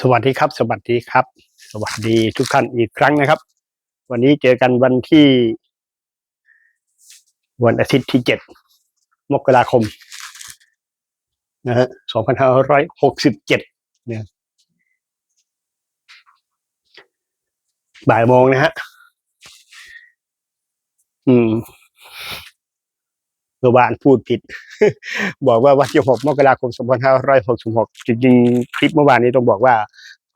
สวัสดีครับ สวัสดีครับ สวัสดีทุกท่านอีกครั้งนะครับ วันนี้เจอกันวันที่ วันอาทิตย์ที่เจ็ดมกราคมนะฮะสองพันห้าร้อยหกสิบเจ็ดเนี่ยบ่ายโมงนะฮะอืม เมื่อวานพูดผิด บอกว่าวันที่หกมกราคมสองพันห้าร้อยหกสิบหกจริงๆ คลิปเมื่อวานนี้ต้องบอกว่า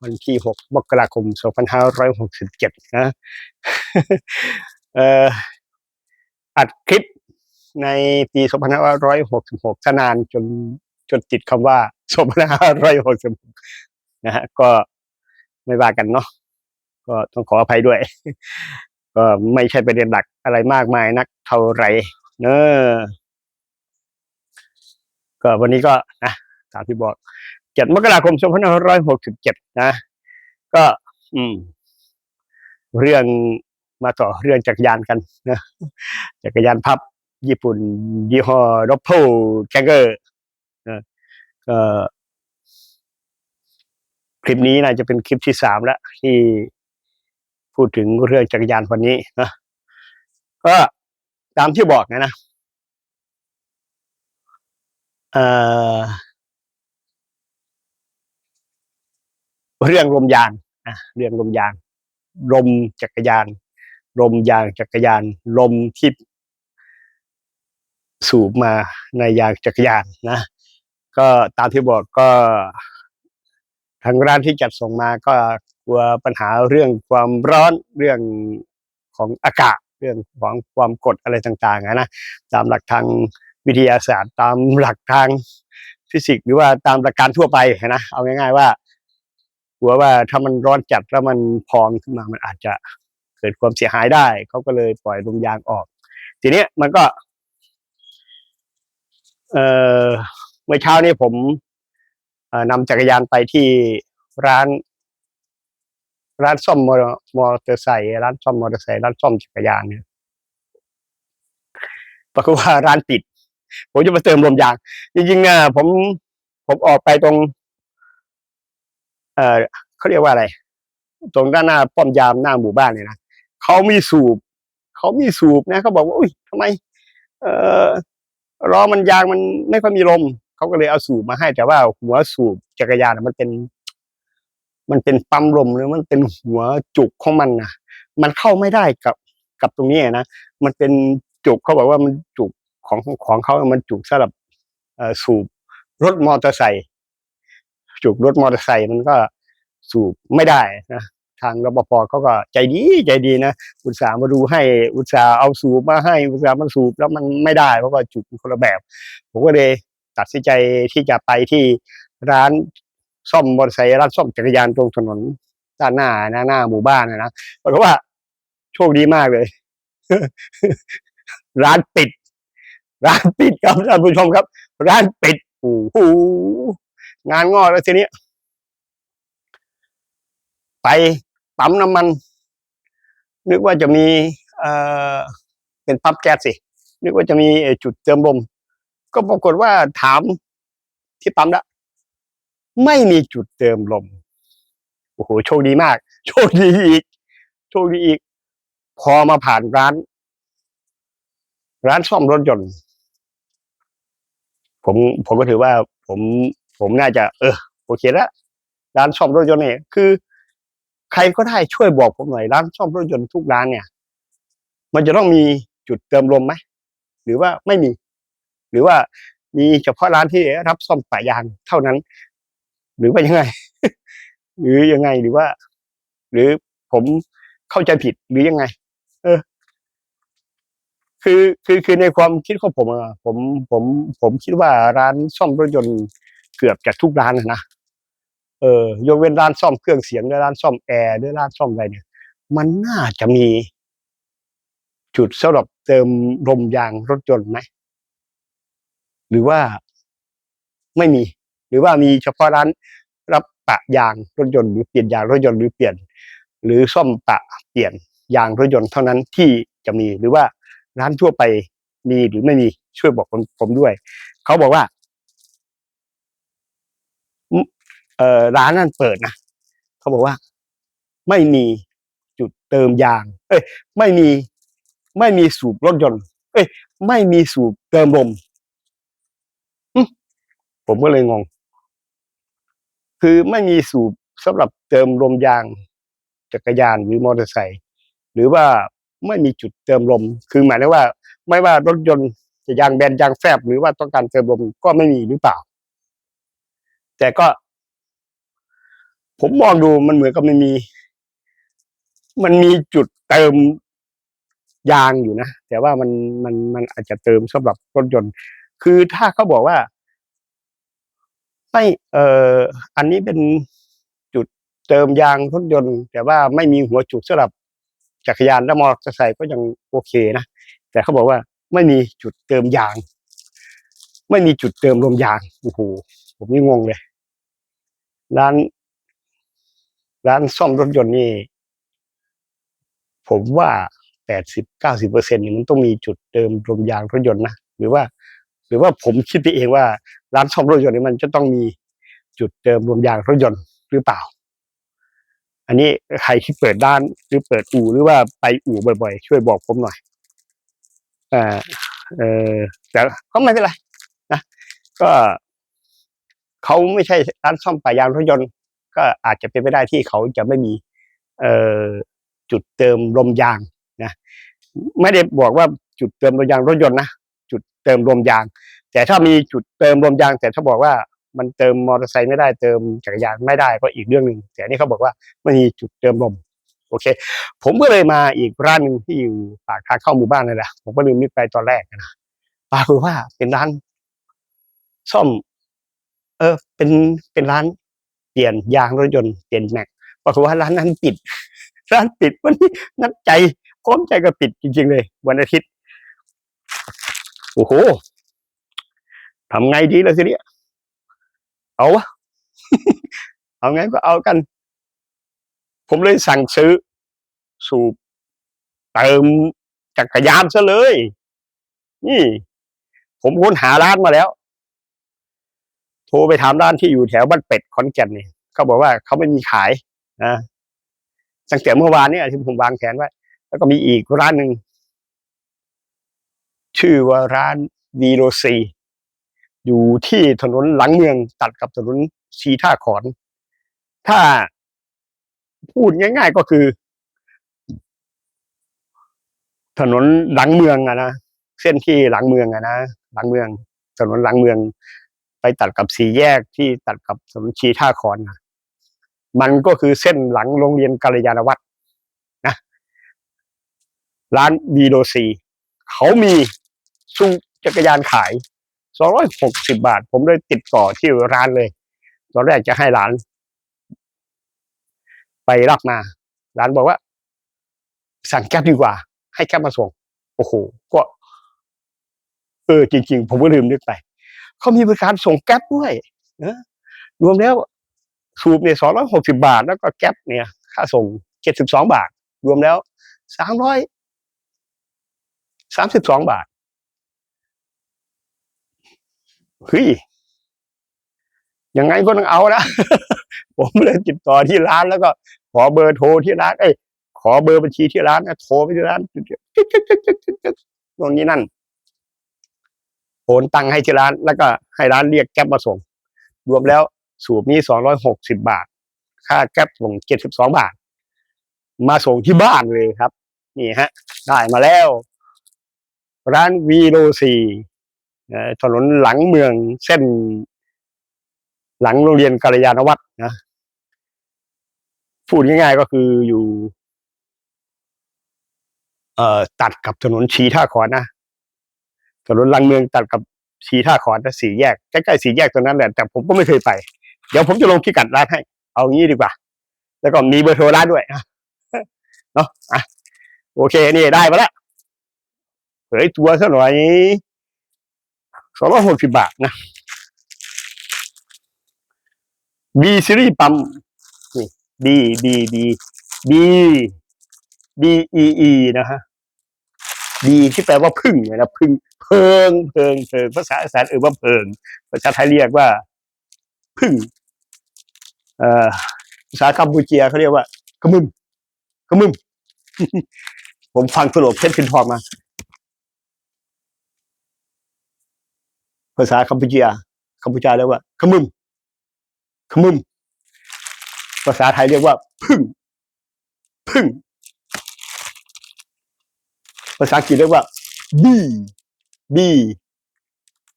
วันที่หกมกราคมสองพันห้าร้อยหกสิบเจ็ดนะ เอ่ออัดคลิปในปีสองพันห้าร้อยหกสิบหกนานจนจนติดคำว่าสองพันห้าร้อยหกสิบหกนะฮะ ก็ไม่ว่ากันเนาะ ก็ต้องขออภัยด้วย ก็ไม่ใช่ประเด็นหลักอะไรมากมายนักเท่าไร เนอะก็วันนี้ก็นะตามที่บอกเจ็ดมกราคมสองพันห้าร้อยหกสิบเจ็ดนะ ก็ อืม เรื่องมาต่อเรื่องจักรยานกันนะจักรยานพับ ญี่ปุ่นยี่ห้อดอปเปิลแคเกอร์นะก็คลิปนี้น่าจะเป็นคลิปที่สามแล้วที่พูดถึงเรื่องจักรยานวันนี้นะก็ ตามที่บอกนะนะเออเรื่องลมยางอะเรื่องลมยางลมจักรยานลมยางจักรยานลมที่สูบมาในยางจักรยานนะ ก็ตามที่บอกก็ทางร้านที่จัดส่งมาก็กลัวปัญหาเรื่องความร้อนเรื่องของอากาศ เรื่องของความกดอะไรต่างๆอะนะตามหลักทางวิทยาศาสตร์ ตามหลักทางฟิสิกส์หรือว่าตามหลักการทั่วไปนะเอาง่าย ๆว่ากลัวว่าถ้ามันร้อนจัดแล้วมันพองขึ้นมามันอาจจะเกิดความเสียหายได้เขาก็เลยปล่อยลมยางออก ทีนี้มันก็ เอ่อเมื่อเช้านี้ผมนำจักรยานไปที่ร้าน ร้านซ่อมมอเตอร์ไซค์ร้านซ่อมมอเตอร์ไซค์ร้านซ่อมจักรยานเนี่ยปรากฏว่าร้านปิด ผมจะมาเติมลมยาง จริงๆนะผมผมออกไปตรง เออเขาเรียกว่าอะไร ตรงด้านหน้าป้อมยามหน้าหมู่บ้านเนี่ยนะเขามีสูบเขามีสูบนะเขาบอกว่าอุ้ยทำไม เอ่อล้อมันยางมันไม่ค่อยมีลมเขาก็เลยเอาสูบมาให้ แต่ว่าหัวสูบจักรยานมันเป็น มันเป็นปั๊มลมหรือมันเป็นหัวจุกของมันนะมันเข้าไม่ได้กับกับตรงนี้นะมันเป็นจุกเขาบอกว่ามันจุกของของเขามันจุกสำหรับสูบรถมอเตอร์ไซค์จุกรถมอเตอร์ไซค์มันก็สูบไม่ได้นะทางรปภเขาก็ใจดีใจดีนะอุตส่าห์มาดูให้อุตส่าห์เอาสูบมาให้อุตส่าห์มาสูบแล้วมันไม่ได้เพราะว่าจุกคนละแบบ ผมก็เลยตัดสินใจที่จะไปที่ร้าน ซ่อมมอเตอร์ไซค์ร้านซ่อมจักรยานตรงถนนด้านหน้านะหน้าหมู่บ้านนะนะปรากฏว่าโชคดีมากเลย ร้านปิด ร้านปิดครับท่านผู้ชมครับ ร้านปิดโอ้โหงานงอกแล้วทีนี้ ไปปั๊มน้ำมัน นึกว่าจะมีเอ่อเป็นปั๊มแก๊สสิ นึกว่าจะมีจุดเติมลมก็ปรากฏว่าถามที่ปั๊มล้ว ไม่มีจุดเติมลม โอ้โห โชคดีมาก โชคดีอีก โชคดีอีก พอมาผ่านร้าน ร้านซ่อมรถยนต์ ผมผมก็ถือว่า ผม ผมน่าจะ เออ โอเคแล้วร้านซ่อมรถยนต์เนี่ยคือ ใครก็ได้ช่วยบอกผมหน่อยร้านซ่อมรถยนต์ทุกร้านเนี่ย มันจะต้องมีจุดเติมลมไหมหรือว่าไม่มี หรือว่ามีเฉพาะร้านที่รับซ่อมปะยางเท่านั้น หรือว่ายังไง หรือยังไงหรือว่า หรือผมเข้าใจผิดหรือยังไง เออ คือคือคือในความคิดของผมอะผมผมผมคิดว่าร้านซ่อมรถยนต์เกือบจะทุกร้านนะนะเออยกเว้นร้านซ่อมเครื่องเสียงหรือร้านซ่อมแอร์หรือร้านซ่อมอะไรเนี่ย มันน่าจะมี จุดสำหรับเติมลมยางรถยนต์ไหมหรือว่าไม่มี หรือว่ามีเฉพาะร้านรับปะยางรถยนต์หรือเปลี่ยนยางรถยนต์หรือเปลี่ยน หรือซ่อมปะเปลี่ยนยางรถยนต์เท่านั้นที่จะมีหรือว่าร้านทั่วไปมีหรือไม่มีช่วยบอกผมด้วย เขาบอกว่าเออร้านนั้นเปิดนะเขาบอกว่า ไม่มีจุดเติมยาง เอ้ย ไม่มี ไม่มีสูบรถยนต์ เอ้ย ไม่มีสูบเติมลมผมก็เลยงง คือไม่มีสูบสำหรับเติมลมยางจักรยานหรือมอเตอร์ไซค์หรือว่าไม่มีจุดเติมลม คือหมายถึงว่า ไม่ว่ารถยนต์จะยางแบนยางแฟบหรือว่าต้องการเติมลมก็ไม่มีหรือเปล่า แต่ก็ ผมมองดูมันเหมือนกับมันมี มันมีจุดเติมยางอยู่นะแต่ว่ามันมันมันอาจจะเติมสำหรับรถยนต์ คือถ้าเขาบอกว่า ไม่เอ่ออันนี้เป็นจุดเติมยางรถยนต์ แต่ว่าไม่มีหัวจุดสำหรับจักรยานและมอเตอร์ไซค์ก็ยังโอเคนะแต่เขาบอกว่าไม่มีจุดเติมยาง ไม่มีจุดเติมลมยางโอ้โหผมนี่งงเลยร้านร้านซ่อมรถยนต์นี่ ผมว่าแปดสิบเก้าสิบเปอร์เซ็นต์นี่มันต้องมีจุดเติมลมยางรถยนต์นะหรือว่า หรือว่าผมคิดไปเองว่า ร้านซ่อมรถยนต์นี่มันจะต้องมีจุดเติมลมยางรถยนต์หรือเปล่า อันนี้ใครที่เปิดด้านหรือเปิดอู่หรือว่าไปอู่บ่อยๆ ช่วยบอกผมหน่อยอ่าเออแต่ก็ไม่เป็นไรนะก็เขาไม่ใช่ร้านซ่อมปะยางรถยนต์ ก็อาจจะเป็นไปได้ที่เขาจะไม่มี เอ่อจุดเติมลมยางนะไม่ได้บอกว่าจุดเติมลมยางรถยนต์นะจุดเติมลมยาง แต่ถ้ามีจุดเติมลมยาง แต่ถ้าบอกว่ามันเติมมอเตอร์ไซค์ไม่ได้เติมจักรยานไม่ได้ก็อีกเรื่องหนึ่งแต่นี่เขาบอกว่าไม่มีจุดเติมลมโอเค ผมก็เลยมาอีกร้านหนึ่งที่อยู่ปากทางเข้าหมู่บ้านนั่นแหละผมก็ลืมนึกไปตอนแรกนะปรากฏว่าเป็นร้านซ่อม เออ เป็นเป็นร้านเปลี่ยนยางรถยนต์เปลี่ยนแม็กปรากฏว่าร้านนั้นปิด ร้านปิดวันนี้นัดใจพร้อมใจก็ปิดจริง ๆ เลย วันอาทิตย์ โอ้โห ทำไงดีล่ะทีเนี้ยเอาวะ เอาไงก็เอากัน ผมเลยสั่งซื้อ สูบเติมจักรยานซะเลย นี่ ผมค้นหาร้านมาแล้ว โทรไปถามร้านที่อยู่แถวบ้านเป็ดขอนแก่นนี่เขาบอกว่าเขาไม่มีขายนะตั้งแต่เมื่อวานเนี่ยที่ผมวางแผนไว้แล้วก็มีอีกร้านหนึ่งชื่อว่าร้านวีโรซี อยู่ที่ถนนหลังเมืองตัดกับถนนชีท่าขอน ถ้าพูดง่าย ๆก็คือ ถนนหลังเมืองอะนะเส้นที่หลังเมืองอะนะหลังเมือง ถนนหลังเมือง ไปตัดกับสี่แยกที่ตัดกับถนนชีท่าคอนนะมันก็คือเส้นหลังโรงเรียนกัลยาณวัฒน์นะ ร้านบีโดซีเขามีซูจักรยานขาย สองร้อยหกสิบาท ผมเลยติดต่อที่ร้านเลย ตอนแรกจะให้ร้าน ไปรับมา ร้านบอกว่า สั่งแก๊ปดีกว่า ให้แก๊ปมาส่ง โอ้โห ก็ เออ จริง ๆ ผมก็ลืมนึกไป เขามีบริการส่งแก๊ปด้วยนะรวมแล้วสูบเนี่ยสองร้อยหกสิบาท แล้วก็แก๊ปเนี่ย ค่าส่งเจ็ดสิบสองบาท รวมแล้วสามร้อยสามสิบสองบาท เฮ้ยยังไงก็ต้องเอาละผมเลยติดต่อที่ร้านแล้วก็ขอเบอร์โทรที่ร้าน เอ้ย ขอเบอร์บัญชีที่ร้านนะโทรไปที่ร้านตรงนี้นั่นโอนตังค์ให้ที่ร้าน แล้วก็ให้ร้านเรียกแก๊ปมาส่ง รวมแล้วสูบนี้สองร้อยหกสิบาท ค่าแก๊ปส่งเจ็ดสิบสองบาท มาส่งที่บ้านเลยครับ นี่ฮะ ได้มาแล้ว ร้านวีโรซี ถนนหลังเมืองเส้น หลังโรงเรียนกัลยาณวัฒน์นะพูดง่ายๆก็คืออยู่ เอ่อตัดกับถนนชีท่าขอนนะถนนหลังเมืองตัดกับชีท่าขอนนะสี่แยกใกล้ๆสี่แยกตรงนั้นแหละแต่ผมก็ไม่เคยไป เดี๋ยวผมจะลงพิกัดร้านให้ เอางี้ดีกว่า แล้วก็มีเบอร์โทรร้านด้วยนะเนาะอะโอเค นี่ได้มาแล้วเผยตัวซะหน่อย สองร้อยหกสิบบาทนะบีซีรีส์ปั๊มนี่บีบีบีบีบีอีอีนะฮะบีที่แปลว่าพึ่งเนี่ยนะพึ่งเพิงเพิงเพิงภาษาอีสานเอ่ยว่าเพิงภาษาไทยเรียกว่าพึ่งเอ่อภาษากัมพูเชียเขาเรียกว่ากระมึมกระมึมผมฟังตลกเพชรพินทองมา ภาษากัมพูเชียกัมพูชาเรียกว่า ขมึม ขมึม ภาษาไทยเรียกว่า พึ่ง พึ่ง ภาษาอังกฤษเรียกว่า b b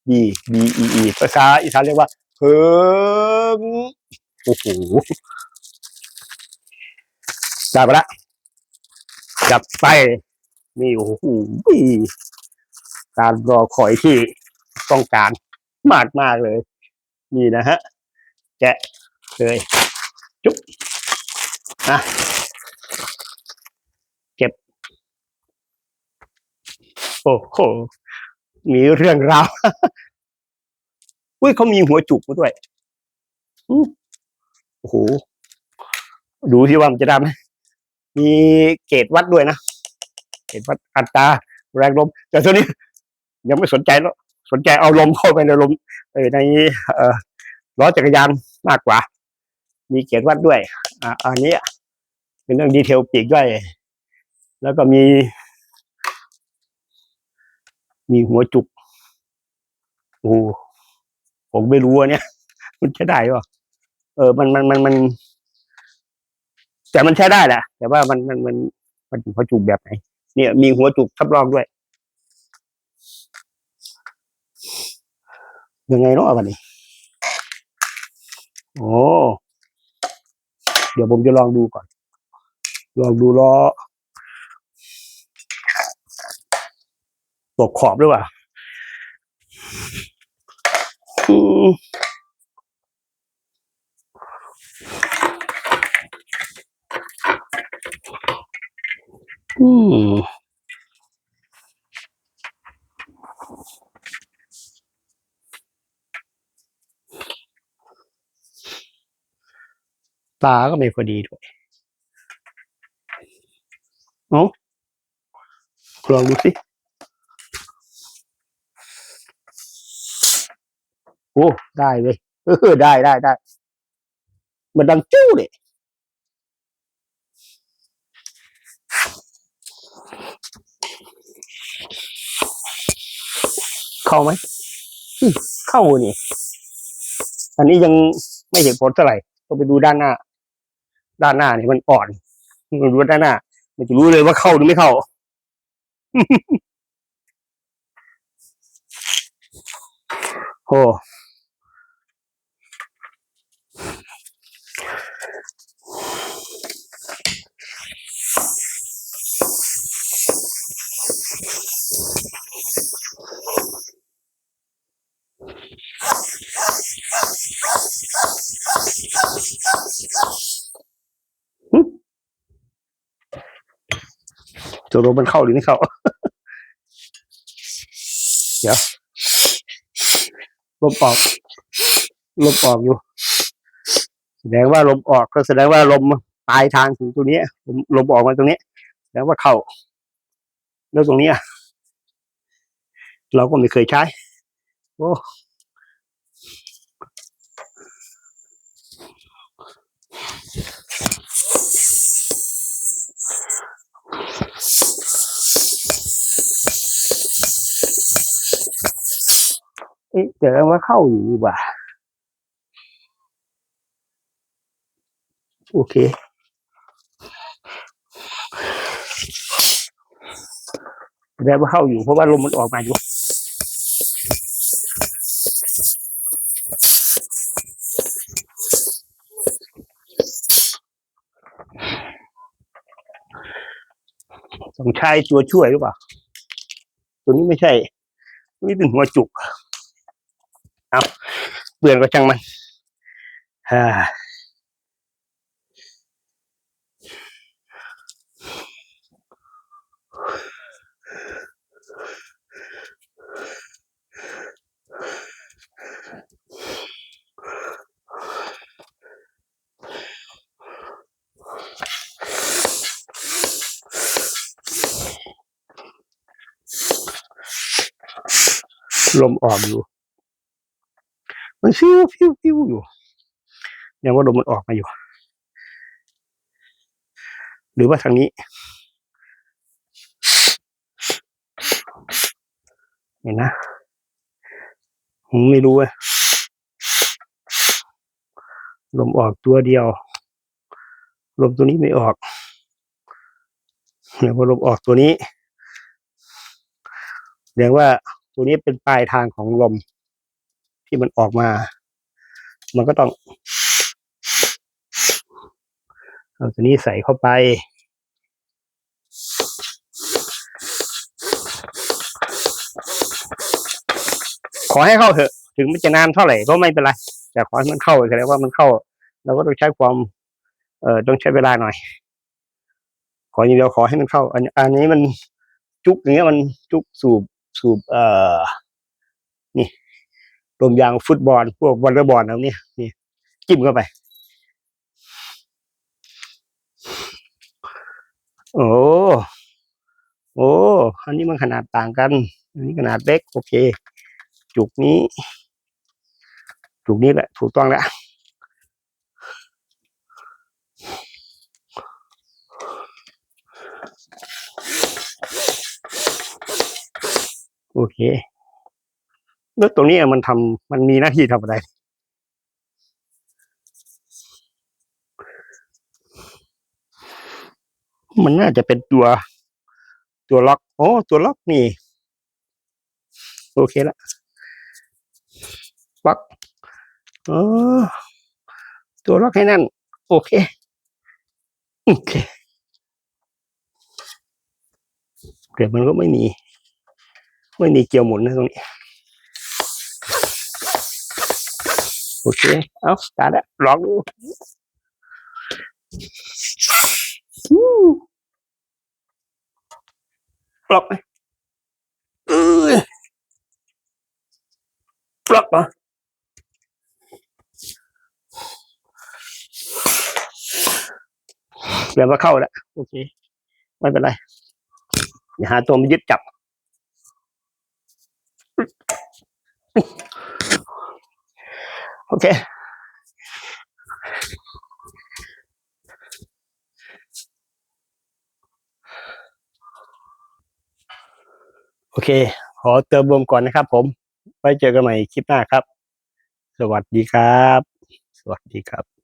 b b e e ภาษาอีสานเรียกว่าเฮิงโอ้โหได้ปละจับไปนี่โอ้โหการรอคอยที่ ต้องการมากมากเลย นี่นะฮะ แกะเลยจุ๊บนะเก็บ โอ้โห มีเรื่องราวอุ้ยเขามีหัวจุกมาด้วยโอ้โห ดูที่ว่ามันจะได้ไหมมีเกจวัดด้วยนะ เกจวัดอัตราแรงลม แต่ตัวนี้ยังไม่สนใจแล้ว สนใจเอาลมเข้าไปในลมในเอล้อจักรยานมากกว่า มีเกจวัดด้วย อ่าอันนี้เป็นเรื่องดีเทลปีกด้วย แล้วก็มี มีหัวจุกโอ้ผมไม่รู้อะเนี่ย มันใช้ได้ป่ะเออ มันมันมันมัน แต่มันใช้ได้แหละแต่ว่ามันมันมันมันหัวจุกแบบไหนเนี่ย มีหัวจุกทับรองด้วย ยังไงเนาะวันนี้โอ้เดี๋ยวผมจะลองดูก่อน ลองดูล้อตกขอบด้วยว่ะอืมอืม ตาก็ไม่พอดีด้วยเอาลองดูสิ โอ้ ได้เลยเออได้ได้ได้ มันดังจู้เลยเข้าไหม เข้านี่ อันนี้ยังไม่เห็นผลเท่าไหร่ต้องไปดูด้านหน้า ด้านหน้านี่มันอ่อนมันดูด้านหน้า มันจะรู้เลยว่าเข้าหรือไม่เข้า โอ้ ตกลงมันเข้าหรือไม่เข้า เดี๋ยวลมออกลมออกอยู่ แสดงว่าลมออกก็แสดงว่าลมปลายทางถึงตัวเนี้ยลมลมออกมาตรงนี้แสดงว่าเข้า แล้วตรงเนี้ยเราก็ไม่เคยใช้ โอ้ เอ๊ะแต่ว่าเข้าอยู่นี่หว่า โอเคแสดงว่าเข้าอยู่เพราะว่าลมมันออกมาอยู่ต้องใช้ตัวช่วยหรือเปล่า ตัวนี้ไม่ใช่นี่เป็นหัวจุก เปลี่นก็ช่างมันฮ่าลมอ่อกอยู่ มันฟิวฟิวฟิวอยู่ยังว่าลมมันออกมาอยู่ หรือว่าทางนี้เห็นนะผมไม่รู้อะลมออกตัวเดียว ลมตัวนี้ไม่ออกเดี๋ยวพอลมออกตัวนี้แสดงว่าตัวนี้เป็นปลายทางของลม ที่มันออกมา มันก็ต้อง เอาตัวนี้ใส่เข้าไป ขอให้เข้าเถอะ ถึงมันจะนานเท่าไหร่ก็ไม่เป็นไร แต่ขอให้มันเข้าแสดงว่ามันเข้า เราก็ต้องใช้ความ เอ่อต้องใช้เวลาหน่อย ขออย่างเดียวขอให้มันเข้า อันอันนี้มันจุกอย่างเงี้ยมันจุกสูบสูบ เอ่อ ลมยางฟุตบอลพวกวอลเลย์บอลแล้วเนี่ยนี่จิ้มเข้าไป โอ้โอ้อันนี้มันขนาดต่างกัน อันนี้ขนาดเล็ก โอเค จุกนี้ จุกนี้แหละ ถูกต้องแล้วโอเค แล้วตรงนี้มันทำมันมีหน้าที่ทำอะไร มันน่าจะเป็นตัว ตัวล็อก โอ้ตัวล็อกนี่ โอเคละล็อกเออตัวล็อกให้นั่น โอเค โอเคเดี๋ยวมันก็ไม่มี ไม่มีเกี่ยวหมุนนะตรงนี้ โอเค เอาตาละลองดูปลอกไหมเออปลอกปะเดี๋ยวมาเข้าแล้วโอเค ไม่เป็นไรอย่าหาตัวมายึดจับ โอเค โอเค ขอเติมรวมก่อนนะครับผม ไว้เจอกันใหม่คลิปหน้าครับ สวัสดีครับ สวัสดีครับ